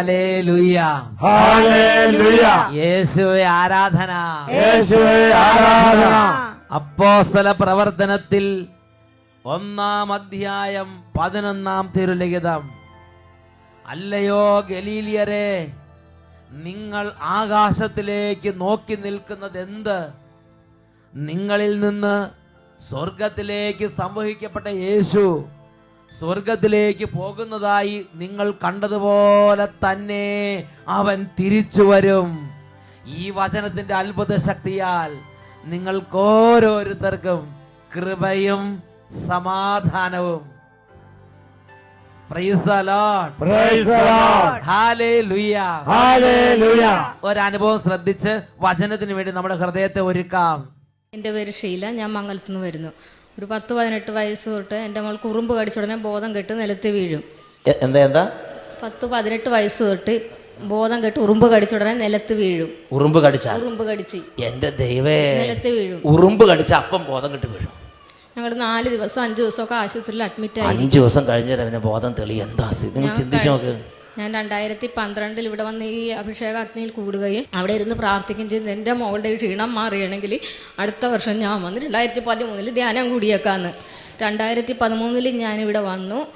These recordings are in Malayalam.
Hallelujah hallelujah. യേശുവെ ആരാധന. യേശുവേ ആരാധന. അപ്പോസ്തല പ്രവർത്തനത്തിൽ ഒന്നാം അധ്യായം പതിനൊന്നാം തിരുലിഖിതം. അല്ലയോ ഗലീലിയരെ നിങ്ങൾ ആകാശത്തിലേക്ക് നോക്കി നിൽക്കുന്നത് എന്ത് നിങ്ങളിൽ നിന്ന് സ്വർഗത്തിലേക്ക് സംവഹിക്കപ്പെട്ട യേശു സ്വർഗത്തിലേക്ക് പോകുന്നതായി നിങ്ങൾ കണ്ടതുപോലെ തന്നെ അവൻ തിരിച്ചു വരും. ഈ വചനത്തിന്റെ അത്ഭുത ശക്തിയാൽ നിങ്ങൾക്ക് ഓരോരുത്തർക്കും കൃപയും സമാധാനവും. ഒരനുഭവം ശ്രദ്ധിച്ച് വചനത്തിന് വേണ്ടി നമ്മുടെ ഹൃദയത്തെ ഒരുക്കാം. എന്റെ പേര് ഷീല ഞാൻ മംഗലത്തുനിന്ന് വരുന്നു. ഒരു പത്ത് പതിനെട്ട് വയസ്സ് തൊട്ട് എന്റെ മോൾക്ക് ഉറുമ്പ് കടിച്ച ഉടനെ ബോധം കെട്ട് നിലത്ത് വീഴും. എന്താ എന്താ? പത്ത് പതിനെട്ട് വയസ്സ് തൊട്ട് ബോധം കെട്ട് ഉറുമ്പ് കടിച്ച ഉടനെ നിലത്ത് വീഴും. ഉറുമ്പ് കടിച്ച? ഉറുമ്പ് കടിച്ച്. എന്റെ ദൈവേ നിലത്ത് വീഴും. ഉറുമ്പ് കടിച്ച അപ്പം ബോധം കെട്ട് വീഴും. ഞങ്ങൾ നാല് ദിവസം അഞ്ച് ദിവസമൊക്കെ ആശുപത്രിയിൽ അഡ്മിറ്റ് ആയി. അഞ്ചു ദിവസം കഴിഞ്ഞാൽ അവനെ ബോധം തെളി എന്താ നിങ്ങൾ ചിന്തിച്ചു നോക്ക്. ഞാൻ രണ്ടായിരത്തി പന്ത്രണ്ടിൽ ഇവിടെ വന്ന് ഈ അഭിഷേക അഗ്നിയിൽ കൂടുകയും അവിടെ ഇരുന്ന് പ്രാർത്ഥിക്കുകയും ചെയ്ത്. എന്റെ മോളുടെ ക്ഷീണം മാറിയണമെങ്കിൽ അടുത്ത വർഷം ഞാൻ വന്ന് രണ്ടായിരത്തി പതിമൂന്നിൽ ധ്യാനം കൂടിയേക്കാന്ന്. രണ്ടായിരത്തി പതിമൂന്നിൽ ഞാനിവിടെ വന്നു.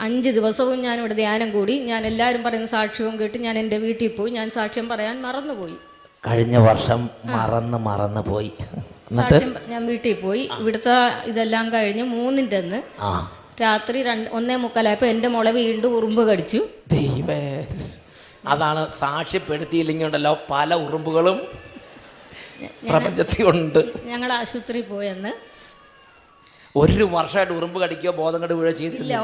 അഞ്ച് ദിവസവും ഞാനിവിടെ ധ്യാനം കൂടി. ഞാൻ എല്ലാവരും പറയുന്ന സാക്ഷ്യവും കേട്ട് ഞാൻ എന്റെ വീട്ടിൽ പോയി. ഞാൻ സാക്ഷ്യം പറയാൻ മറന്നുപോയി. കഴിഞ്ഞ വർഷം മറന്ന് മറന്ന് പോയി. സാക്ഷ്യം ഞാൻ വീട്ടിൽ പോയി. ഇവിടുത്തെ ഇതെല്ലാം കഴിഞ്ഞ് മൂന്നിന്റെ അന്ന് രാത്രി രണ്ട് ഒന്നേ മുക്കാലായപ്പോൾ എന്റെ മോളെ വീണ്ടും ഉറുമ്പ് കടിച്ചു. ദൈവേ അതാണ് സാക്ഷ്യപ്പെടുത്തിയില്ലെങ്കിൽ ഉണ്ടല്ലോ പല ഉറുമ്പുകളും പ്രപഞ്ചത്തിൽ ഉണ്ട് ഞങ്ങൾ ആശുപത്രിയിൽ പോയെന്ന് ഒരു വർഷമായിട്ട് ഉറുമ്പ് കടിക്കുകയോ ബോധം കെട്ട് വീഴോ ചെയ്തിട്ടില്ല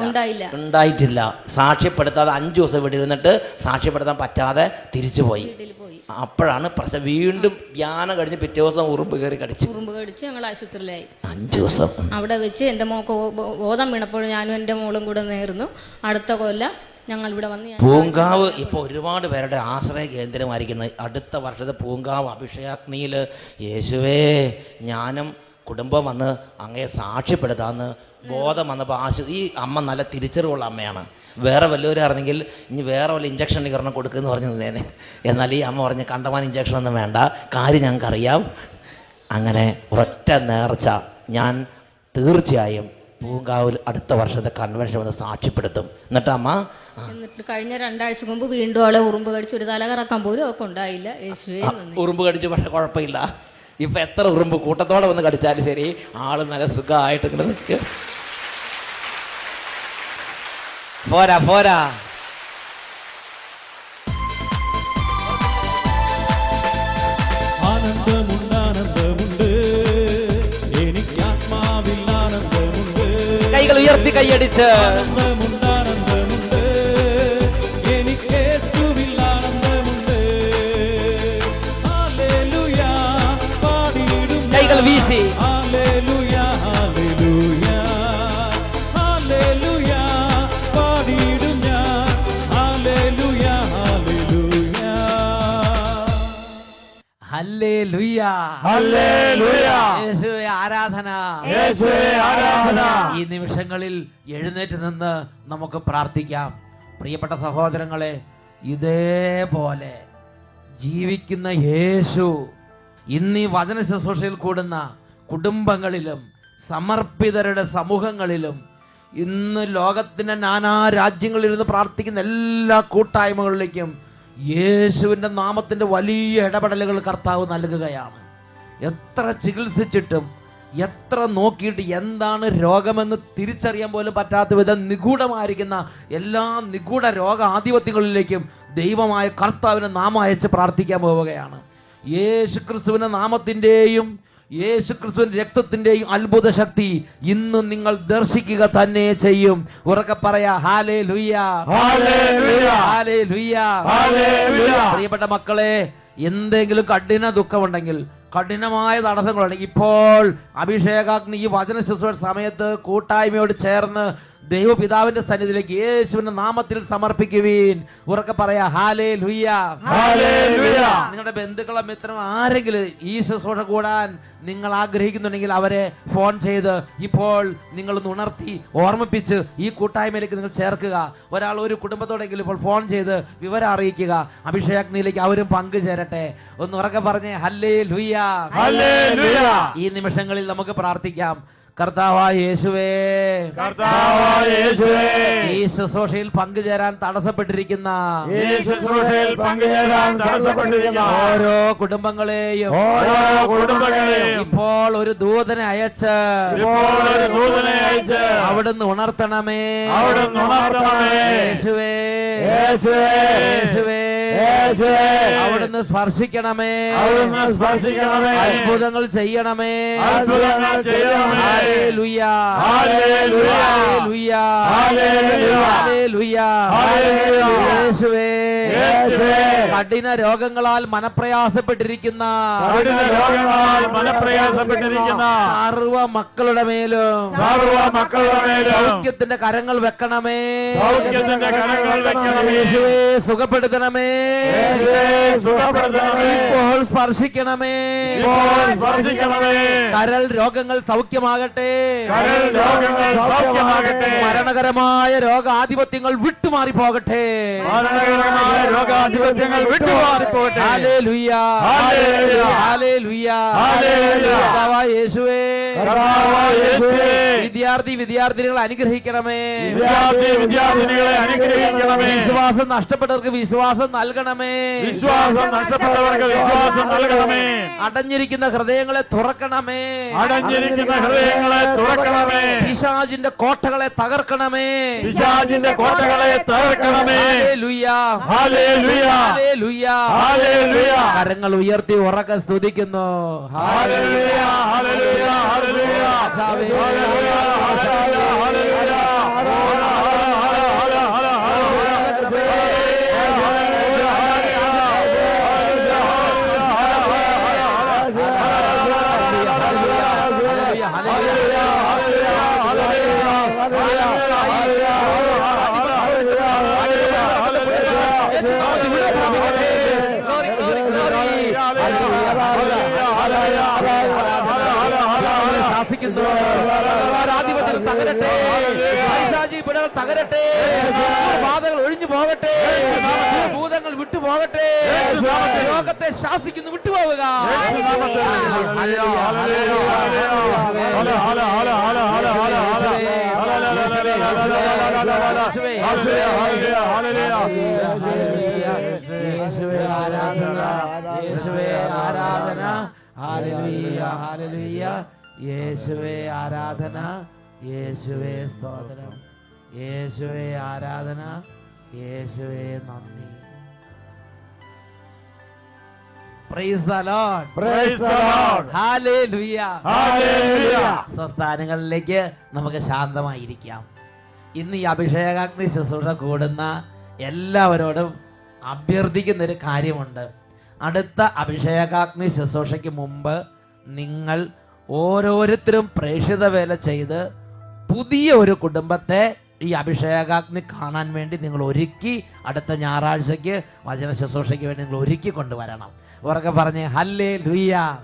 ഉണ്ടായിട്ടില്ല. സാക്ഷ്യപ്പെടുത്താതെ അഞ്ചു ദിവസം ഇവിടെ ഇരുന്നിട്ട് സാക്ഷ്യപ്പെടുത്താൻ പറ്റാതെ തിരിച്ചു പോയി. അപ്പോഴാണ് പ്രശ്നം. വീണ്ടും ധ്യാനം കഴിഞ്ഞ് പിറ്റേ ദിവസം ഉറുമ്പ് കയറി കടിച്ചു. ഉറുമ്പ് കടിച്ച് ഞങ്ങൾ ആശുപത്രിയിലായി. അഞ്ചു ദിവസം. അവിടെ വെച്ച് എന്റെ മോക്ക് ബോധം വീണപ്പോൾ ഞാനും എന്റെ മോളും കൂടെ നേർന്നു. അടുത്ത കൊല്ലം ഞങ്ങൾ ഇവിടെ വന്ന് പൂങ്കാവ് ഇപ്പോൾ ഒരുപാട് പേരുടെ ആശ്രയ കേന്ദ്രമായിരിക്കുന്നത് അടുത്ത വർഷത്തെ പൂങ്കാവ് അഭിഷേകാഗ്നിയിൽ യേശുവേ ഞാനും കുടുംബം വന്ന് അങ്ങയെ സാക്ഷ്യപ്പെടുത്താമെന്ന് ബോധം വന്നപ്പോൾ ആശു ഈ അമ്മ നല്ല തിരിച്ചറിവുള്ള അമ്മയാണ്. വേറെ വല്ലവരായിരുന്നെങ്കിൽ ഇനി വേറെ വല്ല ഇഞ്ചക്ഷൻ ഒരെണ്ണം കൊടുക്കുമെന്ന് പറഞ്ഞു തന്നേനെ. എന്നാൽ ഈ അമ്മ പറഞ്ഞ് കണ്ടമാൻ ഇഞ്ചക്ഷൻ ഒന്നും വേണ്ട. കാര്യം ഞങ്ങൾക്കറിയാം. അങ്ങനെ ഒറ്റ നേർച്ച ഞാൻ തീർച്ചയായും പൂങ്കാവിൽ അടുത്ത വർഷത്തെ കൺവെൻഷൻ വന്ന് സാക്ഷ്യപ്പെടുത്തും. എന്നിട്ട് അമ്മ എന്നിട്ട് കഴിഞ്ഞ രണ്ടാഴ്ച മുമ്പ് വീണ്ടും അവളെ ഉറുമ്പ് കടിച്ച് ഒരു തല കറക്കാൻ പോലും ഒക്കെ ഉണ്ടായില്ല. യേശുവേ ഉറുമ്പ് കടിച്ച് പക്ഷെ കുഴപ്പമില്ല. ഇപ്പൊ എത്ര ഉറുമ്പ് കൂട്ടത്തോടെ വന്ന് കടിച്ചാലും ശരി ആൾ നല്ല സുഖമായിട്ട് ഇങ്ങനെ നിൽക്കുക പോരാ പോരാ. ആനന്ദമുണ്ട് ആനന്ദമുണ്ട് എനിക്ക് ആത്മാവിൽ ആനന്ദമുണ്ട്. കൈകൾ ഉയർത്തി കൈയടിച്ച്. ഞാൻ. ഹല്ലേലൂയ ഹല്ലേലൂയ ഹല്ലേലൂയ പാടിയിടും ഞാൻ ഹല്ലേലൂയ ഹല്ലേലൂയ ഹല്ലേലൂയ. ഹല്ലേലൂയ. യേശുവേ ആരാധന. യേശുവേ ആരാധന. ഈ നിമിഷങ്ങളിൽ എഴുന്നേറ്റ് നിന്ന് നമുക്ക് പ്രാർത്ഥിക്കാം. പ്രിയപ്പെട്ട സഹോദരങ്ങളെ ഇതേപോലെ ജീവിക്കുന്ന യേശു ഇന്ന് ഈ വചന ശുശ്രൂഷയിൽ കൂടുന്ന കുടുംബങ്ങളിലും സമർപ്പിതരുടെ സമൂഹങ്ങളിലും ഇന്ന് ലോകത്തിന്റെ നാനാ രാജ്യങ്ങളിൽ ഇരുന്ന് പ്രാർത്ഥിക്കുന്ന എല്ലാ കൂട്ടായ്മകളിലേക്കും യേശുവിന്റെ നാമത്തിന്റെ വലിയ ഇടപെടലുകൾ കർത്താവ് നൽകുകയാണ്. എത്ര ചികിത്സിച്ചിട്ടും എത്ര നോക്കിയിട്ട് എന്താണ് രോഗമെന്ന് തിരിച്ചറിയാൻ പോലും പറ്റാത്ത വിധം നിഗൂഢമായിരിക്കുന്ന എല്ലാ നിഗൂഢ രോഗ ആധിപത്യങ്ങളിലേക്കും ദൈവമായ കർത്താവിനെ നാമം അയച്ച് പ്രാർത്ഥിക്കാൻ പോവുകയാണ്. യേശു ക്രിസ്തുവിന്റെ നാമത്തിന്റെയും യേശു ക്രിസ്തുവിന്റെ രക്തത്തിന്റെയും അത്ഭുത ശക്തി ഇന്ന് നിങ്ങൾ ദർശിക്കുക തന്നെ ചെയ്യും. ഉറക്കെ പറയാ ഹാലേ ലുയ്യ ഹാലേ ലുയ്യ പ്രിയപ്പെട്ട മക്കളെ എന്തെങ്കിലും കഠിന ദുഃഖമുണ്ടെങ്കിൽ കഠിനമായ തടസ്സങ്ങളുണ്ടെങ്കിൽ ഇപ്പോൾ അഭിഷേകാഗ്നി ഈ വചന ശുശ്രൂഷ സമയത്ത് കൂട്ടായ്മയോട് ചേർന്ന് ദൈവപിതാവിന്റെ സന്നിധിയിലേക്ക് യേശുവിന്റെ നാമത്തിൽ സമർപ്പിക്കുവീൻ. ഉറക്കെ പറയാ ഹാലേ ലുയ്യ ഹല്ലേലൂയ. നിങ്ങളുടെ ബന്ധുക്കളെ മിത്രം ആരെങ്കിലും ഈ ശുശ്രൂഷ കൂടാൻ നിങ്ങൾ ആഗ്രഹിക്കുന്നുണ്ടെങ്കിൽ അവരെ ഫോൺ ചെയ്ത് ഇപ്പോൾ നിങ്ങളൊന്ന് ഉണർത്തി ഓർമ്മിപ്പിച്ച് ഈ കൂട്ടായ്മയിലേക്ക് നിങ്ങൾ ചേർക്കുക. ഒരാൾ ഒരു കുടുംബത്തോടെങ്കിലും ഇപ്പോൾ ഫോൺ ചെയ്ത് വിവരം അറിയിക്കുക. അഭിഷേകനിലേക്ക് അവരും പങ്കുചേരട്ടെ. ഒന്ന് ഉറക്കെ പറഞ്ഞേ ഹല്ലേ ലുയ്യ ഹല്ലേലൂയ. ഈ നിമിഷങ്ങളിൽ നമുക്ക് പ്രാർത്ഥിക്കാം. കർത്താവായ യേശുവേ. കർത്താവായ യേശുവേ. ഈ ശുശ്രൂഷയിൽ പങ്കുചേരാൻ തടസ്സപ്പെട്ടിരിക്കുന്ന ഈ ശുശ്രൂഷയിൽ പങ്കുചേരാൻ തടസ്സപ്പെട്ടിരിക്കുന്ന ഓരോ കുടുംബങ്ങളെയും ഓരോ കുടുംബങ്ങളെയും ഇപ്പോൾ ഒരു ദൂതനെ അയച്ച് ഇപ്പോൾ ഒരു ദൂതനെ അയച്ച് അവിടുന്ന് ഉണർത്തണമേ. അവിടുന്ന് ഉണർത്തണമേ. യേശുവേ. യേശുവേ. യേശുവേ. യേശുവേ അവിടുന്ന് സ്പർശിക്കണമേ അവിടുന്ന് സ്പർശിക്കണമേ അത്ഭുതങ്ങൾ ചെയ്യണമേ അത്ഭുതങ്ങൾ ചെയ്യണമേ. ഹല്ലേലൂയ. ഹല്ലേലൂയ. ഹല്ലേലൂയ. ഹല്ലേലൂയ. ഹല്ലേലൂയ. ഹല്ലേലൂയ. യേശുവേ യേശുവേ. കഠിന രോഗങ്ങളാൽ മനപ്രയാസപ്പെട്ടിരിക്കുന്ന കഠിന രോഗങ്ങളാൽ മനപ്രയാസപ്പെട്ടിരിക്കുന്ന സർവ മക്കളുടെ മേലും സർവ മക്കളുടെ മേലും സൗഖ്യത്തിന്റെ കരങ്ങൾ വെക്കണമേ സൗഖ്യത്തിന്റെ കരങ്ങൾ വെക്കണമേ. യേശുവേ സുഖപ്പെടുത്തണമേ സുഖപ്പെടുത്തണമേ. ഇപ്പോൾ സ്പർശിക്കണമേ സ്പർശിക്കണമേ. കരൽ രോഗങ്ങൾ സൗഖ്യമാകട്ടെ കരൾ രോഗങ്ങൾ സൗഖ്യമാകട്ടെ. മരണകരമായ രോഗാധിപത്യങ്ങൾ വിട്ടുമാറി പോകട്ടെ മരണകരമായ രോഗാധിപത്യങ്ങൾ വിട്ടുമാറിപ്പോട്ടെ യേശുവേ. വിദ്യാർത്ഥി വിദ്യാർത്ഥിനികളെ അനുഗ്രഹിക്കണമേ. വിദ്യാർത്ഥി വിദ്യാർത്ഥിനികളെ അനുഗ്രഹിക്കണമേ. വിശ്വാസം നഷ്ടപ്പെട്ടവർക്ക് വിശ്വാസം നൽകണമേ. വിശ്വാസം നഷ്ടപ്പെട്ടവർക്ക് വിശ്വാസം നൽകണമേ. അടഞ്ഞിരിക്കുന്ന ഹൃദയങ്ങളെ തുറക്കണമേ. അടഞ്ഞിരിക്കുന്ന ഹൃദയങ്ങളെ തുറക്കണമേ. പിശാചിന്റെ കോട്ടകളെ തകർക്കണമേ. പിശാചിന്റെ കോട്ടകളെ തകർക്കണമേ. ഹല്ലേലൂയ. കരങ്ങൾ ഉയർത്തി ഉറക്കെ സ്തുതിക്കുന്നു ഹല്ലേലൂയ. ഹല്ലേലൂയ. ഹല്ലേലൂയ. കർത്താവേ. ഹല്ലേലൂയ. ഹല്ലേലൂയ. ബാധകൾ ഒഴിഞ്ഞു പോകട്ടെ. ഭൂതങ്ങൾ വിട്ടു പോകട്ടെ. ലോകത്തെ ശാസിക്കുന്നു വിട്ടുപോവുക. യേശുവേ ആരാധന യേശുവേ ആരാധന. ഹാലലുയ്യ ഹാലലുയ്യ യേശുവേ ആരാധന. യേശുവേ സ്തോത്രം. യേശുവേ ആരാധന. യേശുവേ നന്ദി. സ്വസ്ഥാനങ്ങളിലേക്ക് നമുക്ക് ശാന്തമായിരിക്കാം. ഇന്ന് ഈ അഭിഷേകാഗ്നി ശുശ്രൂഷ കൂടുന്ന എല്ലാവരോടും അഭ്യർത്ഥിക്കുന്ന ഒരു കാര്യമുണ്ട്. അടുത്ത അഭിഷേകാഗ്നി ശുശ്രൂഷയ്ക്ക് മുമ്പ് നിങ്ങൾ ഓരോരുത്തരും പ്രേക്ഷിത വേല ചെയ്ത് പുതിയ ഒരു കുടുംബത്തെ ഈ അഭിഷേകാഗ്നി കാണാൻ വേണ്ടി നിങ്ങൾ ഒരുക്കി അടുത്ത ഞായറാഴ്ചയ്ക്ക് വചന ശുശ്രൂഷയ്ക്ക് വേണ്ടി നിങ്ങൾ ഒരുക്കി കൊണ്ടുവരണം. ഉറക്കെ പറഞ്ഞ് ഹല്ലേ ലുയ്യ.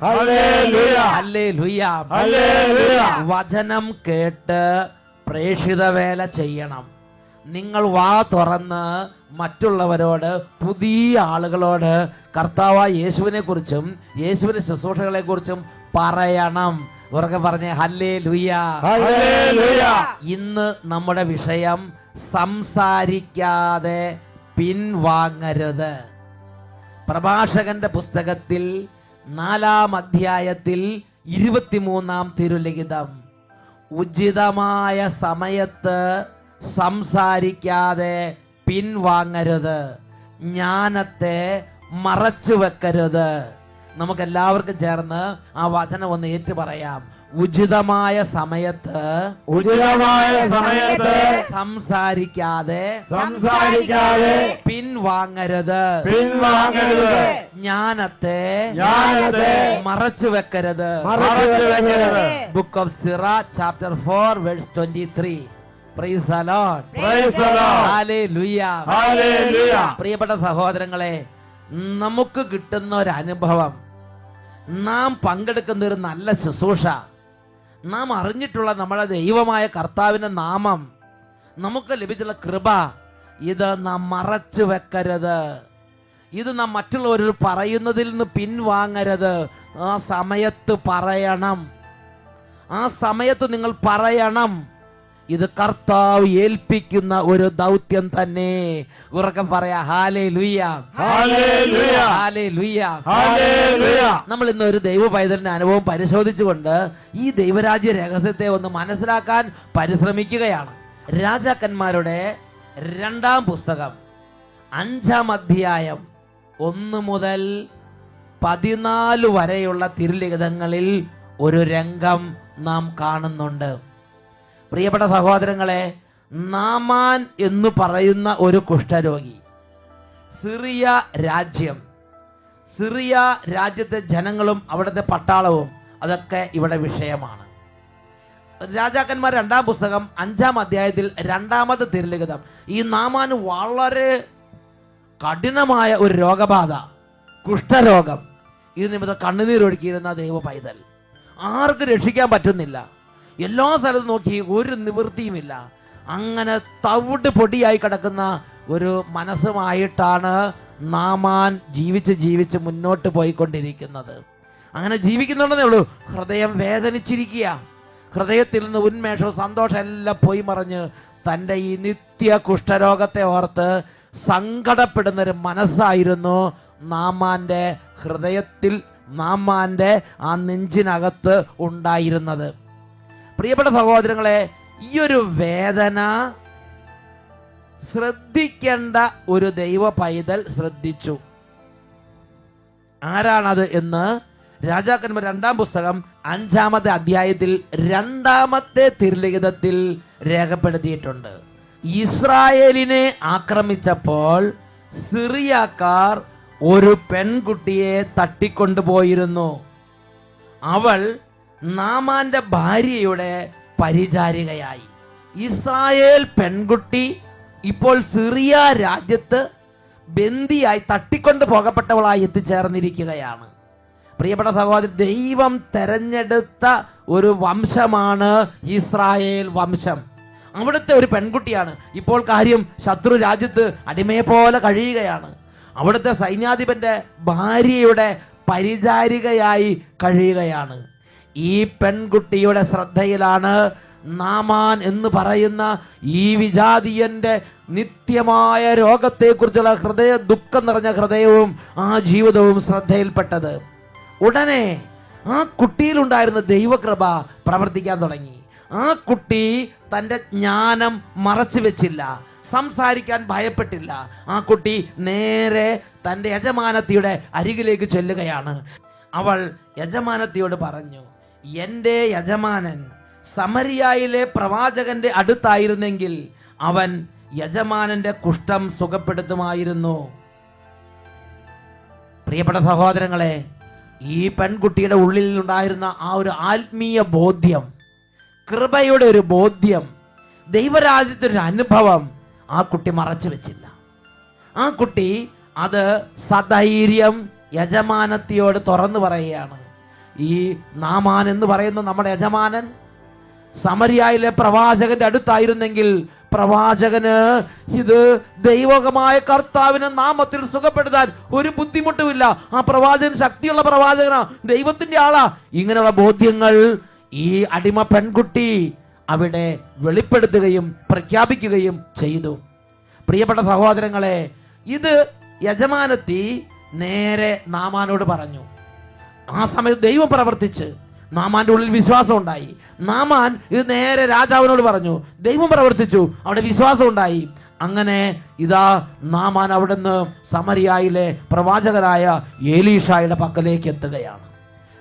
ഹല്ലേ ലുയ്യ. വചനം കേട്ട് പ്രേക്ഷിത വേല ചെയ്യണം. നിങ്ങൾ വാ തുറന്ന് മറ്റുള്ളവരോട് പുതിയ ആളുകളോട് കർത്താവ് യേശുവിനെ കുറിച്ചും യേശുവിന്റെ ശുശ്രൂഷകളെ കുറിച്ചും പറയണം. ഉറക്കെ പറഞ്ഞേ ഹല്ലേ ലുയ. ഇന്ന് നമ്മുടെ വിഷയം സംസാരിക്കാതെ പിൻവാങ്ങരുത്. പ്രഭാഷകന്റെ പുസ്തകത്തിൽ നാലാം അധ്യായത്തിൽ ഇരുപത്തിമൂന്നാം തിരുലിഖിതം. ഉചിതമായ സമയത്ത് സംസാരിക്കാതെ പിൻവാങ്ങരുത്. ജ്ഞാനത്തെ മറച്ചു വെക്കരുത് നമുക്ക് എല്ലാവർക്കും ചേർന്ന് ആ വചനം ഒന്ന് ഏറ്റു പറയാം ഉചിതമായ സമയത്ത് ഉചിതമായ സമയത്ത് സംസാരിക്കാതെ സംസാരിക്കാതെ പിൻവാങ്ങരുത്. പിൻവാങ്ങരുത്. ജ്ഞാനത്തെ ജ്ഞാനത്തെ മറച്ചു വെക്കരുത് മറച്ചു വെക്കരുത് book of Sirach chapter four verse twenty three. പ്രിയപ്പെട്ട സഹോദരങ്ങളെ നമുക്ക് കിട്ടുന്ന ഒരു അനുഭവം. നാം പങ്കെടുക്കുന്ന ഒരു നല്ല ശുശ്രൂഷ. നാം അറിഞ്ഞിട്ടുള്ള നമ്മുടെ ദൈവമായ കർത്താവിന്റെ നാമം. നമുക്ക് ലഭിച്ചുള്ള കൃപ. ഇത് നാം മറച്ചു വെക്കരുത്. ഇത് നാം മറ്റുള്ളവരോട് പറയുന്നതിൽ നിന്ന് പിൻവാങ്ങരുത്. ആ സമയത്ത് പറയണം. ആ സമയത്ത് നിങ്ങൾ പറയണം. ഇത് കർത്താവ് ഏൽപ്പിക്കുന്ന ഒരു ദൗത്യം തന്നെ. ഉറക്കം പറയാ ഹാലേ ലുയ്യ. ഹാലേ ലുയ്യ നമ്മൾ ഇന്ന് ഒരു ദൈവ പൈതലിന്റെ അനുഭവം പരിശോധിച്ചുകൊണ്ട് ഈ ദൈവരാജ്യ രഹസ്യത്തെ ഒന്ന് മനസ്സിലാക്കാൻ പരിശ്രമിക്കുകയാണ്. രാജാക്കന്മാരുടെ രണ്ടാം പുസ്തകം അഞ്ചാം അധ്യായം ഒന്ന് മുതൽ പതിനാല് വരെയുള്ള തിരുലിഖിതങ്ങളിൽ ഒരു രംഗം നാം കാണുന്നുണ്ട്. പ്രിയപ്പെട്ട സഹോദരങ്ങളെ നാമാൻ എന്ന് പറയുന്ന ഒരു കുഷ്ഠരോഗി സിറിയ രാജ്യം സിറിയ രാജ്യത്തെ ജനങ്ങളും അവിടുത്തെ പട്ടാളവും അതൊക്കെ ഇവിടെ വിഷയമാണ്. രാജാക്കന്മാർ രണ്ടാം പുസ്തകം അഞ്ചാം അധ്യായത്തിൽ രണ്ടാമത്തെ തിരുലിഖിതം. ഈ നാമാൻ വളരെ കഠിനമായ ഒരു രോഗബാധ കുഷ്ഠരോഗം. ഇത് നിമിത്തം കണ്ണുനീരൊഴുക്കിയിരുന്ന ദൈവ പൈതൽ. ആർക്ക് രക്ഷിക്കാൻ പറ്റുന്നില്ല. എല്ലാ സ്ഥലത്തും നോക്കി ഒരു നിവൃത്തിയുമില്ല. അങ്ങനെ തവിട് പൊടിയായി കിടക്കുന്ന ഒരു മനസ്സുമായിട്ടാണ് നാമാൻ ജീവിച്ച് ജീവിച്ച് മുന്നോട്ട് പോയിക്കൊണ്ടിരിക്കുന്നത്. അങ്ങനെ ജീവിക്കുന്നുണ്ടെന്നേ ഉള്ളൂ. ഹൃദയം വേദനിച്ചിരിക്കുക. ഹൃദയത്തിൽ നിന്ന് ഉന്മേഷവും സന്തോഷം എല്ലാം പോയി മറിഞ്ഞ് തന്റെ ഈ നിത്യ കുഷ്ഠരോഗത്തെ ഓർത്ത് സങ്കടപ്പെടുന്ന ഒരു മനസ്സായിരുന്നു നാമാന്റെ ഹൃദയത്തിൽ നാമാന്റെ ആ നെഞ്ചിനകത്ത് ഉണ്ടായിരുന്നത്. പ്രിയപ്പെട്ട സഹോദരങ്ങളെ ഈ ഒരു വേദന ശ്രദ്ധിക്കേണ്ട ഒരു ദൈവ പൈതൽ ശ്രദ്ധിച്ചു. ആരാണത് എന്ന് രാജാക്കന്മാർ രണ്ടാം പുസ്തകം അഞ്ചാമത്തെ അധ്യായത്തിൽ രണ്ടാമത്തെ തിരുലിഖിതത്തിൽ രേഖപ്പെടുത്തിയിട്ടുണ്ട്. ഇസ്രായേലിനെ ആക്രമിച്ചപ്പോൾ സിറിയക്കാർ ഒരു പെൺകുട്ടിയെ തട്ടിക്കൊണ്ടുപോയിരുന്നു. അവൾ നാമാന്റെ ഭാര്യയുടെ പരിചാരികയായി. ഇസ്രായേൽ പെൺകുട്ടി ഇപ്പോൾ സിറിയ രാജ്യത്ത് ബന്ദിയായി തട്ടിക്കൊണ്ട് പോകപ്പെട്ടവളായി എത്തിച്ചേർന്നിരിക്കുകയാണ്. പ്രിയപ്പെട്ട സഹോദരി ദൈവം തെരഞ്ഞെടുത്ത ഒരു വംശമാണ് ഇസ്രായേൽ വംശം. അവിടുത്തെ ഒരു പെൺകുട്ടിയാണ്. ഇപ്പോൾ കാര്യം ശത്രു രാജ്യത്ത് അടിമയെ പോലെ കഴിയുകയാണ്. അവിടുത്തെ സൈന്യാധിപന്റെ ഭാര്യയുടെ പരിചാരികയായി കഴിയുകയാണ്. ഈ പെൺകുട്ടിയുടെ ശ്രദ്ധയിലാണ് നാമാൻ എന്ന് പറയുന്ന ഈ വിജാതിയന്റെ നിത്യമായ രോഗത്തെക്കുറിച്ചുള്ള ഹൃദയ ദുഃഖം നിറഞ്ഞ ഹൃദയവും ആ ജീവിതവും ശ്രദ്ധയിൽപ്പെട്ടത്. ഉടനെ ആ കുട്ടിയിലുണ്ടായിരുന്ന ദൈവകൃപ പ്രവർത്തിക്കാൻ തുടങ്ങി. ആ കുട്ടി തന്റെ ജ്ഞാനം മറച്ചു വെച്ചില്ല. സംസാരിക്കാൻ ഭയപ്പെട്ടില്ല. ആ കുട്ടി നേരെ തന്റെ യജമാനത്തിയുടെ അരികിലേക്ക് ചെല്ലുകയാണ്. അവൾ യജമാനത്തിയോട് പറഞ്ഞു എന്റെ യജമാനൻ സമരിയായിലെ പ്രവാചകന്റെ അടുത്തായിരുന്നെങ്കിൽ അവൻ യജമാനന്റെ കുഷ്ഠം സുഖപ്പെടുത്തുമായിരുന്നു. പ്രിയപ്പെട്ട സഹോദരങ്ങളെ ഈ പെൺകുട്ടിയുടെ ഉള്ളിൽ ഉണ്ടായിരുന്ന ആ ഒരു ആത്മീയ ബോധ്യം കൃപയുടെ ഒരു ബോധ്യം ദൈവരാജ്യത്തിന്റെ ഒരു അനുഭവം ആ കുട്ടി മറച്ചു വെച്ചില്ല. ആ കുട്ടി അത് സധൈര്യം യജമാനത്തിയോട് തുറന്നു പറയുകയാണ്. ഈ നാമാൻ എന്ന് പറയുന്ന നമ്മുടെ യജമാനൻ സമരിയായിലെ പ്രവാചകന്റെ അടുത്തായിരുന്നെങ്കിൽ പ്രവാചകന് ഇത് ദൈവകമായ കർത്താവിനെ നാമത്തിൽ സുഖപ്പെടുത്താൻ ഒരു ബുദ്ധിമുട്ടുമില്ല. ആ പ്രവാചകൻ ശക്തിയുള്ള പ്രവാചകനാ ദൈവത്തിന്റെ ആളാ. ഇങ്ങനെയുള്ള ബോധ്യങ്ങൾ ഈ അടിമ പെൺകുട്ടി അവിടെ വെളിപ്പെടുത്തുകയും പ്രഖ്യാപിക്കുകയും ചെയ്തു. പ്രിയപ്പെട്ട സഹോദരങ്ങളെ ഇത് യജമാനത്തി നേരെ നാമാനോട് പറഞ്ഞു. ആ സമയത്ത് ദൈവം പ്രവർത്തിച്ച് നാമാന്റെ ഉള്ളിൽ വിശ്വാസം ഉണ്ടായി. നാമാൻ ഇത് നേരെ രാജാവിനോട് പറഞ്ഞു. ദൈവം പ്രവർത്തിച്ചു അവിടെ വിശ്വാസം ഉണ്ടായി. അങ്ങനെ ഇതാ നാമാൻ അവിടുന്ന് സമരിയായിലെ പ്രവാചകനായ ഏലീഷായുടെ പക്കലേക്ക് എത്തുകയാണ്.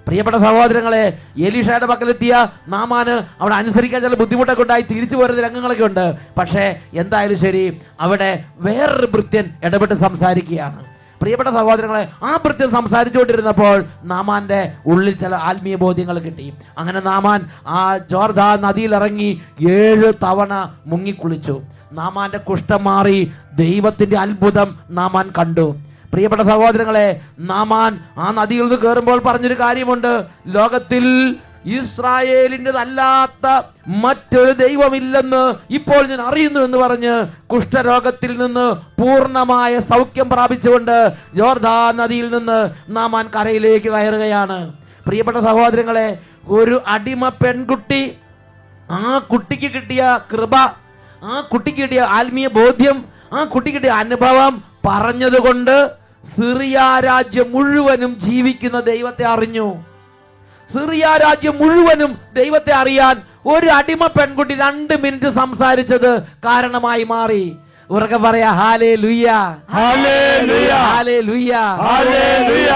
പ്രിയപ്പെട്ട സഹോദരങ്ങളെ ഏലീഷായുടെ പക്കലെത്തിയ നാമാന് അവിടെ അനുസരിക്കാൻ ചില ബുദ്ധിമുട്ടൊക്കെ ഉണ്ടായി തിരിച്ചു പോരുന്ന രംഗങ്ങളൊക്കെ ഉണ്ട്. പക്ഷേ എന്തായാലും ശരി അവിടെ വേറൊരു ഭൃത്യൻ ഇടപെട്ട് സംസാരിക്കുകയാണ്. പ്രിയപ്പെട്ട സഹോദരങ്ങളെ ആ പ്രത്യേകം സംസാരിച്ചുകൊണ്ടിരുന്നപ്പോൾ നാമാന്റെ ഉള്ളിൽ ചില ആത്മീയ ബോധ്യങ്ങൾ കിട്ടി. അങ്ങനെ നാമാൻ ആ ജോർദാ നദിയിൽ ഇറങ്ങി ഏഴ് തവണ മുങ്ങിക്കുളിച്ചു. നാമാന്റെ കുഷ്ഠം മാറി ദൈവത്തിന്റെ അത്ഭുതം നാമാൻ കണ്ടു. പ്രിയപ്പെട്ട സഹോദരങ്ങളെ നാമാൻ ആ നദിയിൽ നിന്ന് കയറുമ്പോൾ പറഞ്ഞൊരു കാര്യമുണ്ട്. ലോകത്തിൽ ഇസ്രായേലിന്റെതല്ലാത്ത മറ്റൊരു ദൈവമില്ലെന്ന് ഇപ്പോൾ ഞാൻ അറിയുന്നു എന്ന് പറഞ്ഞ് കുഷ്ഠരോഗത്തിൽ നിന്ന് പൂർണമായ സൗഖ്യം പ്രാപിച്ചുകൊണ്ട് ജോർദാ നദിയിൽ നിന്ന് നാമാൻ കരയിലേക്ക് കയറുകയാണ്. പ്രിയപ്പെട്ട സഹോദരങ്ങളെ ഒരു അടിമ പെൺകുട്ടി ആ കുട്ടിക്ക് കിട്ടിയ കൃപ ആ കുട്ടിക്ക് കിട്ടിയ ആത്മീയ ബോധ്യം ആ കുട്ടിക്ക് കിട്ടിയ അനുഭവം പറഞ്ഞതുകൊണ്ട് സിറിയ രാജ്യം മുഴുവനും ജീവിക്കുന്ന ദൈവത്തെ അറിഞ്ഞു. സിറിയ രാജ്യം മുഴുവനും ദൈവത്തെ അറിയാൻ ഒരു അടിമ പെൺകുട്ടി രണ്ട് മിനിറ്റ് സംസാരിച്ചത് കാരണമായി മാറി. ഉറക്കെ പറയാ ഹാലേ ലുയ്യ. ഹാലേ ലുയ്യ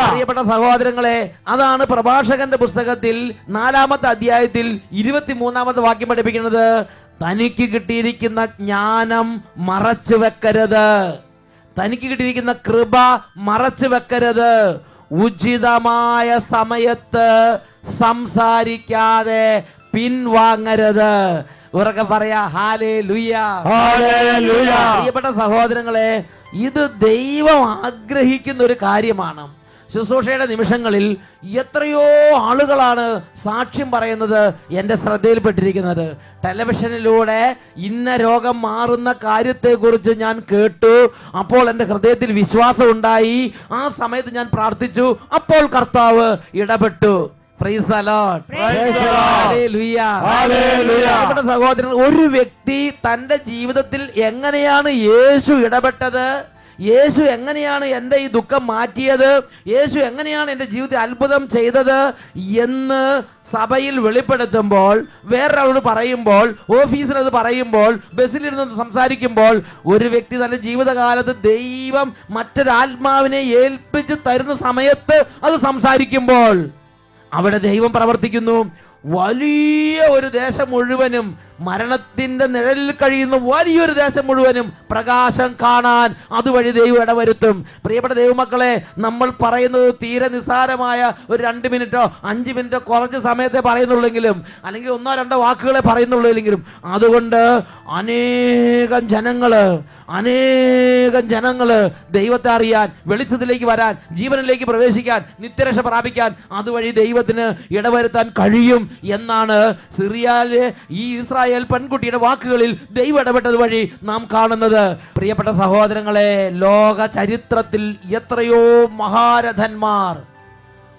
പ്രിയപ്പെട്ട സഹോദരങ്ങളെ അതാണ് പ്രഭാഷകന്റെ പുസ്തകത്തിൽ നാലാമത്തെ അധ്യായത്തിൽ ഇരുപത്തി മൂന്നാമത്തെ വാക്യം പഠിപ്പിക്കുന്നത്. തനിക്ക് കിട്ടിയിരിക്കുന്ന ജ്ഞാനം മറച്ചു വെക്കരുത്. തനിക്ക് കിട്ടിയിരിക്കുന്ന കൃപ മറച്ചു വെക്കരുത്. ഉചിതമായ സമയത്ത് സംസാരിക്കാതെ പിൻവാങ്ങരുത്. ഉറക്കെ പറയാ ഹാലേ ലുയ്യ. പ്രിയപ്പെട്ട സഹോദരങ്ങളെ ഇത് ദൈവം ആഗ്രഹിക്കുന്ന ഒരു കാര്യമാണ്. ശുശ്രൂഷയുടെ നിമിഷങ്ങളിൽ എത്രയോ ആളുകളാണ് സാക്ഷ്യം പറയുന്നത് എന്റെ ശ്രദ്ധയിൽപ്പെട്ടിരിക്കുന്നത്. ടെലിവിഷനിലൂടെ ഇന്ന രോഗം മാറുന്ന കാര്യത്തെക്കുറിച്ച് ഞാൻ കേട്ടു. അപ്പോൾ എന്റെ ഹൃദയത്തിൽ വിശ്വാസം ഉണ്ടായി ആ സമയത്ത് ഞാൻ പ്രാർത്ഥിച്ചു. അപ്പോൾ കർത്താവ് ഇടപെട്ടു. സഹോദരൻ ഒരു വ്യക്തി തന്റെ ജീവിതത്തിൽ എങ്ങനെയാണ് യേശു ഇടപെട്ടത്? യേശു എങ്ങനെയാണ് എന്റെ ഈ ദുഃഖം മാറ്റിയത്? യേശു എങ്ങനെയാണ് എന്റെ ജീവിതത്തിൽ അത്ഭുതം ചെയ്തത്? എന്ന് സഭയിൽ വെളിപ്പെടുത്തുമ്പോൾ വേറൊരാളോട് പറയുമ്പോൾ ഓഫീസിൽ അത് പറയുമ്പോൾ ബസ്സിലിരുന്ന് സംസാരിക്കുമ്പോൾ ഒരു വ്യക്തി തന്റെ ജീവിതകാലത്ത് ദൈവം മറ്റൊരാത്മാവിനെ ഏൽപ്പിച്ച് തരുന്ന സമയത്ത് അത് സംസാരിക്കുമ്പോൾ അവിടെ ദൈവം പ്രവർത്തിക്കുന്നു. വലിയ ഒരു ദേശം മുഴുവനും മരണത്തിന്റെ നിഴലിൽ കഴിയുന്ന വലിയൊരു ദേശം മുഴുവനും പ്രകാശം കാണാൻ അതുവഴി ദൈവം ഇടവരുത്തും. പ്രിയപ്പെട്ട ദൈവമക്കളെ നമ്മൾ പറയുന്നത് തീരെ നിസ്സാരമായ ഒരു രണ്ട് മിനിറ്റോ അഞ്ച് മിനിറ്റോ കുറച്ച് സമയത്തെ പറയുന്നുള്ളെങ്കിലും അല്ലെങ്കിൽ ഒന്നോ രണ്ടോ വാക്കുകളെ പറയുന്നുള്ളെങ്കിലും അതുകൊണ്ട് അനേകം ജനങ്ങൾ അനേകം ജനങ്ങൾ ദൈവത്തെ അറിയാൻ വെളിച്ചത്തിലേക്ക് വരാൻ ജീവനിലേക്ക് പ്രവേശിക്കാൻ നിത്യരക്ഷ പ്രാപിക്കാൻ അതുവഴി ദൈവത്തിന് ഇടവരുത്താൻ കഴിയും എന്നാണ് സിറിയാലെ ഈ ഇസ്രായേൽ പെൺകുട്ടിയുടെ വാക്കുകളിൽ ദൈവം ഇടപെട്ടത് വഴി നാം കാണുന്നത്. പ്രിയപ്പെട്ട സഹോദരങ്ങളെ ലോക ചരിത്രത്തിൽ എത്രയോ മഹാരഥന്മാർ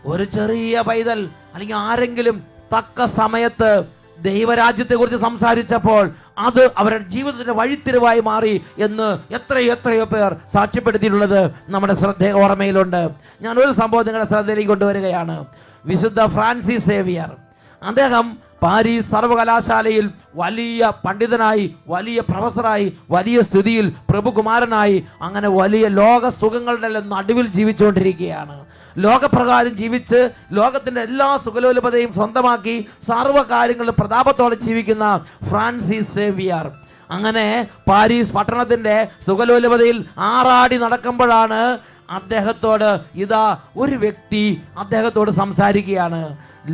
ഒരു ചെറിയ പൈതൽ അല്ലെങ്കിൽ ആരെങ്കിലും തക്ക സമയത്ത് ദൈവരാജ്യത്തെ കുറിച്ച് സംസാരിച്ചപ്പോൾ അത് അവരുടെ ജീവിതത്തിന്റെ വഴിത്തിരിവായി മാറി എന്ന് എത്രയോ എത്രയോ പേർ സാക്ഷ്യപ്പെടുത്തിയിട്ടുള്ളത് നമ്മുടെ ശ്രദ്ധ ഓർമ്മയിലുണ്ട്. ഞാൻ ഒരു സംഭവം നിങ്ങളുടെ ശ്രദ്ധയിലേക്ക് കൊണ്ടുവരികയാണ്. വിശുദ്ധ ഫ്രാൻസിസ് സേവിയർ അദ്ദേഹം പാരീസ് സർവകലാശാലയിൽ വലിയ പണ്ഡിതനായി വലിയ പ്രൊഫസറായി വലിയ സ്ഥിതിയിൽ പ്രഭുകുമാരനായി അങ്ങനെ വലിയ ലോക സുഖങ്ങളുടെ നടുവിൽ ജീവിച്ചുകൊണ്ടിരിക്കുകയാണ്. ലോകപ്രകാരം ജീവിച്ച് ലോകത്തിന്റെ എല്ലാ സുഖലോലുപതയും സ്വന്തമാക്കി സർവകാര്യങ്ങളിൽ പ്രതാപത്തോടെ ജീവിക്കുന്ന ഫ്രാൻസിസ് സേവിയർ. അങ്ങനെ പാരീസ് പട്ടണത്തിന്റെ സുഖലോലുപതയിൽ ആറാടി നടക്കുമ്പോഴാണ് അദ്ദേഹത്തോട് ഇതാ ഒരു വ്യക്തി അദ്ദേഹത്തോട് സംസാരിക്കുകയാണ്.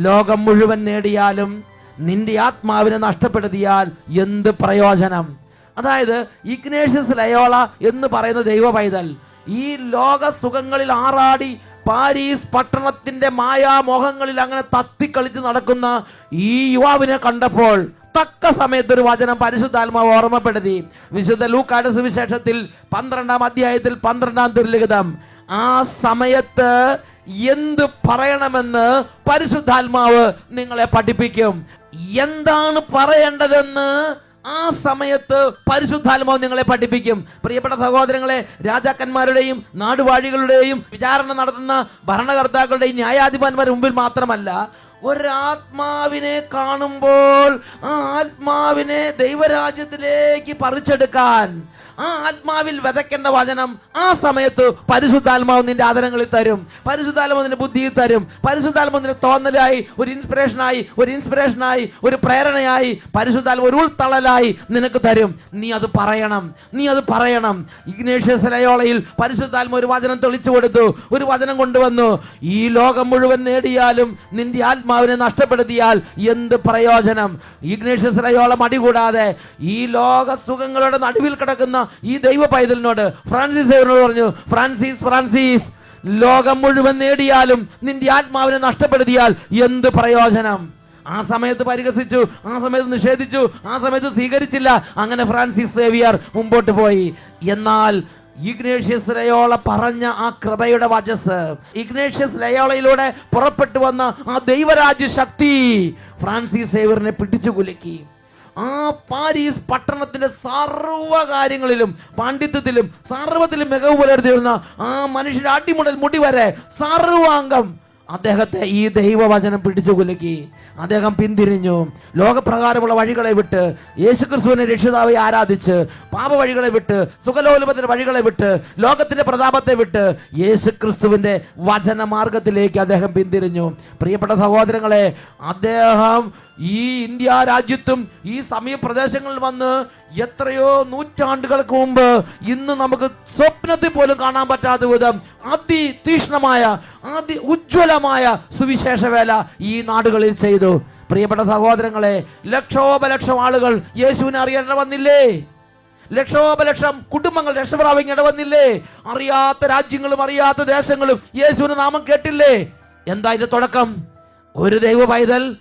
ലോകം മുഴുവൻ നേടിയാലും നിന്റെ ആത്മാവിനെ നഷ്ടപ്പെടുത്തിയാൽ എന്ത് പ്രയോജനം? അതായത് ഇഗ്നേഷ്യസ് ലയോള എന്ന് പറയുന്ന ദൈവ പൈതൽ ഈ ലോക സുഖങ്ങളിൽ ആറാടി പാരീസ് പട്ടണത്തിന്റെ മായാമോഹങ്ങളിൽ അങ്ങനെ തത്തിക്കളിച്ച് നടക്കുന്ന ഈ യുവാവിനെ കണ്ടപ്പോൾ തക്ക സമയത്ത് ഒരു വചനം പരിശുദ്ധാത്മാവ് ഓർമ്മപ്പെടുത്തി. വിശുദ്ധ ലൂക്കാട് സുവിശേഷത്തിൽ പന്ത്രണ്ടാം അധ്യായത്തിൽ പന്ത്രണ്ടാം തിരുലിഖിതം. ആ സമയത്ത് എന്ത് പറയണമെന്ന് പരിശുദ്ധാത്മാവ് നിങ്ങളെ പഠിപ്പിക്കും. എന്താണ് പറയേണ്ടതെന്ന് ആ സമയത്ത് പരിശുദ്ധാത്മാവ് നിങ്ങളെ പഠിപ്പിക്കും. പ്രിയപ്പെട്ട സഹോദരങ്ങളെ രാജാക്കന്മാരുടെയും നാടുവാഴികളുടെയും വിചാരണ നടത്തുന്ന ഭരണകർത്താക്കളുടെയും ന്യായാധിപന്മാരുടെ മുമ്പിൽ മാത്രമല്ല ഒരാത്മാവിനെ കാണുമ്പോൾ ആ ആത്മാവിനെ ദൈവരാജ്യത്തിലേക്ക് പറിച്ചെടുക്കാൻ ആ ആത്മാവിൽ വിതയ്ക്കേണ്ട വചനം ആ സമയത്ത് പരിശുദ്ധാത്മാവ് നിന്റെ ആദരങ്ങളിൽ തരും. പരിശുദ്ധാത്മാവ് നിന്റെ ബുദ്ധിയിൽ തരും. പരിശുദ്ധാത്മാവ് നിന്റെ തോന്നലായി ഒരു ഇൻസ്പിറേഷനായി ഒരു ഇൻസ്പിറേഷനായി ഒരു പ്രേരണയായി പരിശുദ്ധാത്മ ഒരു ഉൾത്തളലായി നിനക്ക് തരും. നീ അത് പറയണം. നീ അത് പറയണം. ഇഗ്നേഷ്യസ് ലയോളയിൽ പരിശുദ്ധാത്മ ഒരു വചനം തെളിച്ചു കൊടുത്തു. ഒരു വചനം കൊണ്ടുവന്നു. ഈ ലോകം മുഴുവൻ നേടിയാലും നിന്റെ ആത്മാവിനെ നഷ്ടപ്പെടുത്തിയാൽ എന്ത് പ്രയോജനം? ഇഗ്നേഷ്യസ് ലയോള മടി കൂടാതെ ഈ ലോക സുഖങ്ങളുടെ നടുവിൽ കിടക്കുന്ന ഈ ദൈവ പൈതലിനോട് ഫ്രാൻസിസ് സേവനോട് പറഞ്ഞു ഫ്രാൻസിസ് ഫ്രാൻസിസ് ലോകം മുഴുവൻ നേടിയാലും നിന്റെ ആത്മാവിനെ നഷ്ടപ്പെടുത്തിയാൽ എന്ത് പ്രയോജനം? ആ സമയത്ത് പരിഹസിച്ചു ആ സമയത്ത് നിഷേധിച്ചു ആ സമയത്ത് സ്വീകരിച്ചില്ല. അങ്ങനെ ഫ്രാൻസിസ് സേവിയർ മുമ്പോട്ട് പോയി. എന്നാൽ ഇഗ്നേഷ്യസ് ലയോള പറഞ്ഞ ആ കൃപയുടെ വചസ് ഇഗ്നേഷ്യസ് ലയോളയിലൂടെ പുറപ്പെട്ടു വന്ന ആ ദൈവരാജ്യ ശക്തി ഫ്രാൻസിസ് സേവിയറിനെ പിടിച്ചു കുലുക്കി. ആ പാരീസ് പട്ടണത്തിന്റെ സർവ കാര്യങ്ങളിലും പാണ്ഡിത്യത്തിലും സർവത്തിലും മികവ് പുലർത്തിയിരുന്ന ആ മനുഷ്യന്റെ അടിമുടൽ മുടി വരെ സർവാംഗം അദ്ദേഹത്തെ ഈ ദൈവവചനം പിടിച്ചു കുലുക്കി. അദ്ദേഹം പിന്തിരിഞ്ഞു. ലോകപ്രകാരമുള്ള വഴികളെ വിട്ട് യേശുക്രിസ്തുവിനെ രക്ഷിതാവെ ആരാധിച്ച് പാപ വഴികളെ വിട്ട് സുഖലോലുപത്തിന്റെ വഴികളെ വിട്ട് ലോകത്തിന്റെ പ്രതാപത്തെ വിട്ട് യേശുക്രിസ്തുവിന്റെ വചന മാർഗത്തിലേക്ക് അദ്ദേഹം പിന്തിരിഞ്ഞു. പ്രിയപ്പെട്ട സഹോദരങ്ങളെ അദ്ദേഹം ഈ ഇന്ത്യ രാജ്യത്തും ഈ സമീപപ്രദേശങ്ങളിൽ വന്ന് എത്രയോ നൂറ്റാണ്ടുകൾക്ക് മുമ്പ് ഇന്ന് നമുക്ക് സ്വപ്നത്തിൽ പോലും കാണാൻ പറ്റാത്ത വിധം അതിതീഷ്ണമായ അതി ഉജ്ജ്വലമായ സുവിശേഷ വേല ഈ നാടുകളിൽ ചെയ്തു. പ്രിയപ്പെട്ട സഹോദരങ്ങളെ ലക്ഷോപലക്ഷം ആളുകൾ യേശുവിനെ അറിയേണ്ട വന്നില്ലേ? ലക്ഷോപലക്ഷം കുടുംബങ്ങൾ രക്ഷപ്രാപിക്കേണ്ട വന്നില്ലേ? അറിയാത്ത രാജ്യങ്ങളും അറിയാത്ത ദേശങ്ങളും യേശുവിന് നാമം കേട്ടില്ലേ? എന്താ ഇതിന്റെ തുടക്കം? ഒരു ദൈവ പൈതൽ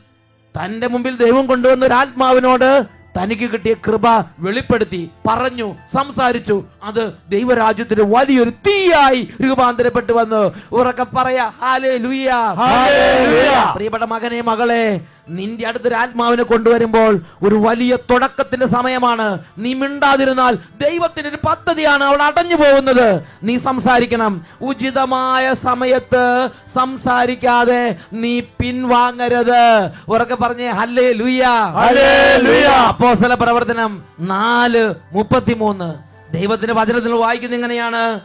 തന്റെ മുമ്പിൽ ദൈവം കൊണ്ടുവന്ന ഒരു ആത്മാവിനോട് തനിക്ക് കിട്ടിയ കൃപ വെളിപ്പെടുത്തി പറഞ്ഞു സംസാരിച്ചു. അത് ദൈവരാജ്യത്തിന് വലിയൊരു തീയായി രൂപാന്തരപ്പെട്ടു വന്നു. ഉറക്കെ പറയാ ഹാലേ ലുയ്യ ഹല്ലേലൂയ. പ്രിയപ്പെട്ട മകനെ മകളെ നിന്റെ അടുത്തൊരു ആത്മാവിനെ കൊണ്ടുവരുമ്പോൾ ഒരു വലിയ തുടക്കത്തിന്റെ സമയമാണ്. നീ മിണ്ടാതിരുന്നാൽ ദൈവത്തിന്റെ ഒരു പദ്ധതിയാണ് അവൾ അടഞ്ഞു പോകുന്നത്. നീ സംസാരിക്കണം. ഉചിതമായ സമയത്ത് സംസാരിക്കാതെ നീ പിൻവാങ്ങരുത്. ഉറക്കെ പറഞ്ഞേ ഹല്ലേ ലുയ്യ പ്രവർത്തനം നാല് മുപ്പത്തിമൂന്ന്. ദൈവത്തിന്റെ വചനത്തിൽ വായിക്കുന്നത് എങ്ങനെയാണ്?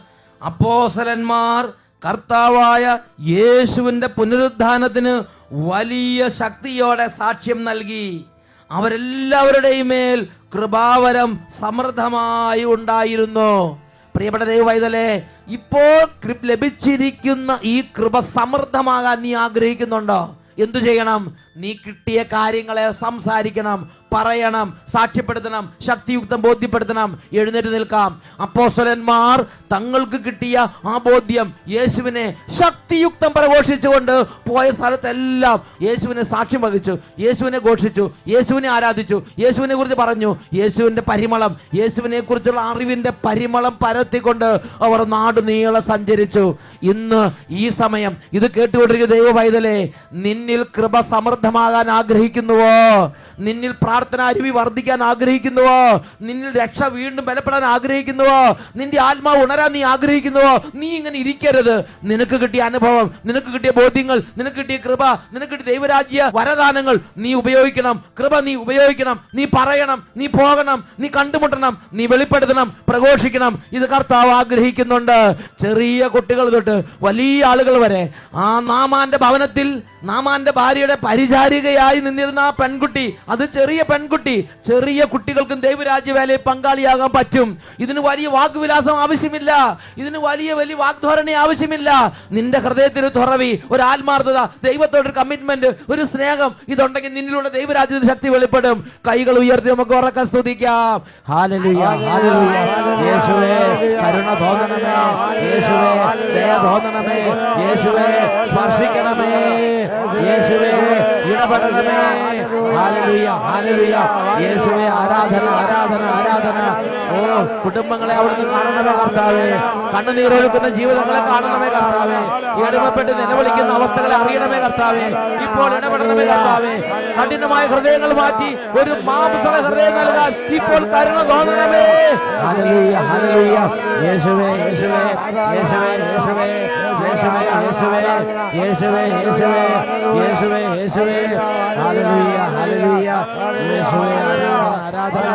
അപ്പോസലന്മാർ കർത്താവായ യേശുവിന്റെ പുനരുദ്ധാനത്തിന് വലിയ ശക്തിയോടെ സാക്ഷ്യം നൽകി. അവരെല്ലാവരുടെയും മേൽ കൃപാവരം സമൃദ്ധമായി ഉണ്ടായിരുന്നു. പ്രിയപ്പെട്ട ദൈവവൈതലേ ഇപ്പോൾ ലഭിച്ചിരിക്കുന്ന ഈ കൃപ സമൃദ്ധമാകാൻ നീ ആഗ്രഹിക്കുന്നുണ്ടോ? എന്തു ചെയ്യണം? നീ കിട്ടിയ കാര്യങ്ങളെ സംസാരിക്കണം പറയണം സാക്ഷ്യപ്പെടുത്തണം ശക്തിയുക്തം ബോധ്യപ്പെടുത്തണം. എഴുന്നേറ്റ് നിൽക്കാം. അപ്പോസ്വലന്മാർ തങ്ങൾക്ക് കിട്ടിയ ആ ബോധ്യം യേശുവിനെ ശക്തിയുക്തം പ്രഘോഷിച്ചുകൊണ്ട് പോയ സ്ഥലത്തെല്ലാം യേശുവിനെ സാക്ഷ്യം വഹിച്ചു യേശുവിനെ ഘോഷിച്ചു യേശുവിനെ ആരാധിച്ചു യേശുവിനെ കുറിച്ച് പറഞ്ഞു. യേശുവിന്റെ പരിമളം യേശുവിനെ കുറിച്ചുള്ള അറിവിന്റെ പരിമളം പരത്തിക്കൊണ്ട് അവർ നാട് നീളെ സഞ്ചരിച്ചു. ഇന്ന് ഈ സമയം ഇത് കേട്ടുകൊണ്ടിരിക്കുന്ന ദൈവ പൈതലേ നിന്നിൽ കൃപ സമൃദ്ധമാകാൻ ആഗ്രഹിക്കുന്നുവോ? നിന്നിൽ പ്രാർത്ഥന അരുവി വർദ്ധിക്കാൻ ആഗ്രഹിക്കുന്നുവോ? നിന്നിൽ രക്ഷ വീണ്ടും ബലപ്പെടാൻ ആഗ്രഹിക്കുന്നുവോ? നിന്റെ ആത്മാവ് ഉണരാൻ നീ ആഗ്രഹിക്കുന്നുവോ? നീ ഇങ്ങനെ ഇരിക്കരുത്. നിനക്ക് കിട്ടിയ അനുഭവം നിനക്ക് കിട്ടിയ ബോധ്യങ്ങൾ നിനക്ക് കിട്ടിയ കൃപ നിനക്ക് കിട്ടിയ ദൈവരാജ്യ വരദാനങ്ങൾ നീ ഉപയോഗിക്കണം. കൃപ നീ ഉപയോഗിക്കണം. നീ പറയണം. നീ പോകണം. നീ കണ്ടുമുട്ടണം. നീ വെളിപ്പെടുത്തണം. പ്രഘോഷിക്കണം. ഇത് കർത്താവ് ആഗ്രഹിക്കുന്നുണ്ട്. ചെറിയ കുട്ടികൾ തൊട്ട് വലിയ ആളുകൾ വരെ ആ നാമാന്റെ ഭവനത്തിൽ നാമാന്റെ ഭാര്യയുടെ പരിചാരികയായി നിന്നിരുന്ന ആ പെൺകുട്ടി അത് ചെറിയ പെൺകുട്ടി ചെറിയ കുട്ടികൾക്കും ദൈവരാജ്യ വേലയിൽ പങ്കാളിയാകാൻ പറ്റും. ഇതിന് വലിയ വാഗ്വിലാസം ആവശ്യമില്ല. ഇതിന് വലിയ വലിയ വാഗ്ധോരണി ആവശ്യമില്ല. നിന്റെ ഹൃദയത്തിൽ തുറവി ഒരു ആത്മാർത്ഥത ദൈവത്തോടൊരു കമ്മിറ്റ്മെന്റ് ഒരു സ്നേഹം ഇതുണ്ടെങ്കിൽ നിന്നിലുള്ള ദൈവരാജ്യത്തിന് ശക്തി വെളിപ്പെടും. കൈകൾ ഉയർത്തി നമുക്ക് ഉറക്കം സ്തുതിക്കാം. യേശുവേ കരുണ യേശുവേ യേശുവേ സ്പർശിക്കണമേ. യേശുവേ ഇടപെടണമേ ഹാലലുയ ഹാലലുയ. യേശുവേ ആരാധന ആരാധന ആരാധന. ഓ കുടുംബങ്ങളെ അവിടുന്ന് കാണണമേ കർത്താവേ. കണ്ണുനീരൊഴുക്കുന്ന ജീവിതങ്ങളെ കാണണമേ കർത്താവേ. എളിമപ്പെട്ട് നിലവിളിക്കുന്ന അവസ്ഥകളെ അറിയണമേ കർത്താവേ. ഇപ്പോൾ ഇടപെടണമേ കർത്താവേ. കഠിനമായ ഹൃദയങ്ങൾ മാറ്റി ഒരു മാംസള ഹൃദയം നൽകാൻ ഇപ്പോൾ കരുണ തോന്നണമേ. ഹല്ലേലൂയ ഹല്ലേലൂയ. യേശുവേ യേശുവേ യേശുവേ യേശുവേ യേശുവേ യേശുവേ യേശുവേ യേശുവേ യേശുവേ യേശുവേ. ഹല്ലേലൂയ യേശുവേ ആരാധന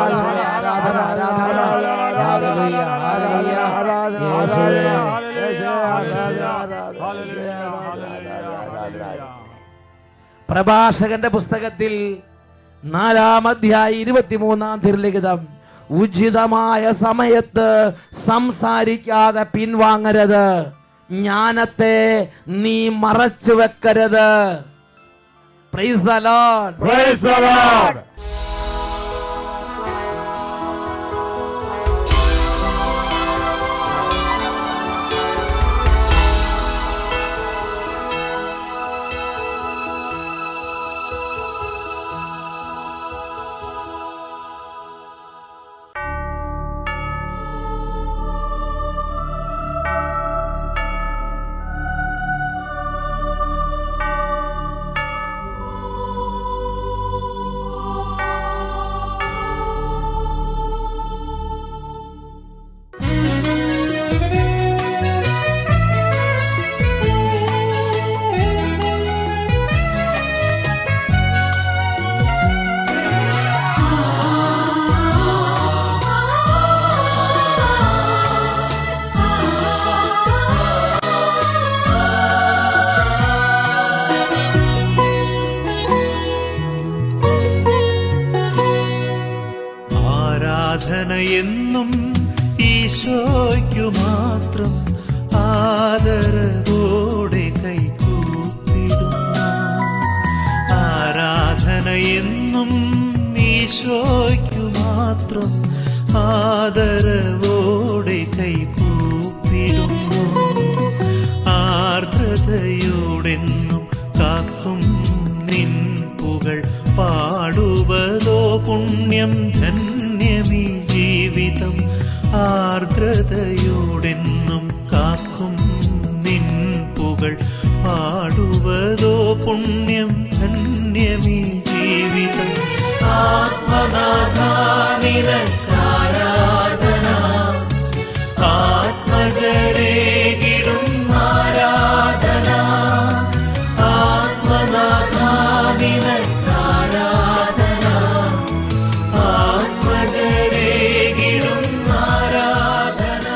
യേശുവേ ആരാധന ആരാധന. ഹല്ലേലൂയ ഹല്ലേലൂയ. യേശുവേ. പ്രഭാഷകന്റെ പുസ്തകത്തിൽ നാലാം അധ്യായ ഇരുപത്തിമൂന്നാം തിരുലിഖിതം ഉചിതമായ സമയത്ത് സംസാരിക്കാതെ പിൻവാങ്ങരുത്. ജ്ഞാനത്തെ നീ മറച്ചു വെക്കരുത്. പ്രൈസ് the പുണ്യം ധന്യമീ ജീവിതം. ആത്മനാഥാനിരക്കാരാധന ആത്മജരേകിടും ആരാധന. ആത്മനാഥാനിരക്കാരാധന ആത്മജരേകിടും ആരാധന.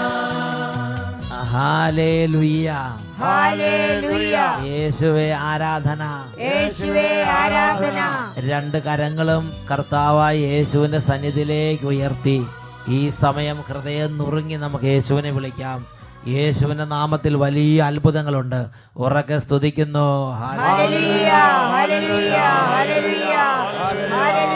ഹാലേലുയ്യ. ഹല്ലേലൂയ യേശുവേ ആരാധന. യേശുവേ ആരാധന. രണ്ട് കരങ്ങളും കർത്താവായ യേശുവിന്റെ സന്നിധിയിലേക്ക് ഉയർത്തി. ഈ സമയം ഹൃദയം നുറുങ്ങി നമുക്ക് യേശുവിനെ വിളിക്കാം. യേശുവിന്റെ നാമത്തിൽ വലിയ അത്ഭുതങ്ങളുണ്ട്. ഉറക്കെ സ്തുതിക്കുന്നു. ഹാലേ ഹല്ലേലൂയ ഹല്ലേലൂയ ഹല്ലേലൂയ ഹല്ലേലൂയ.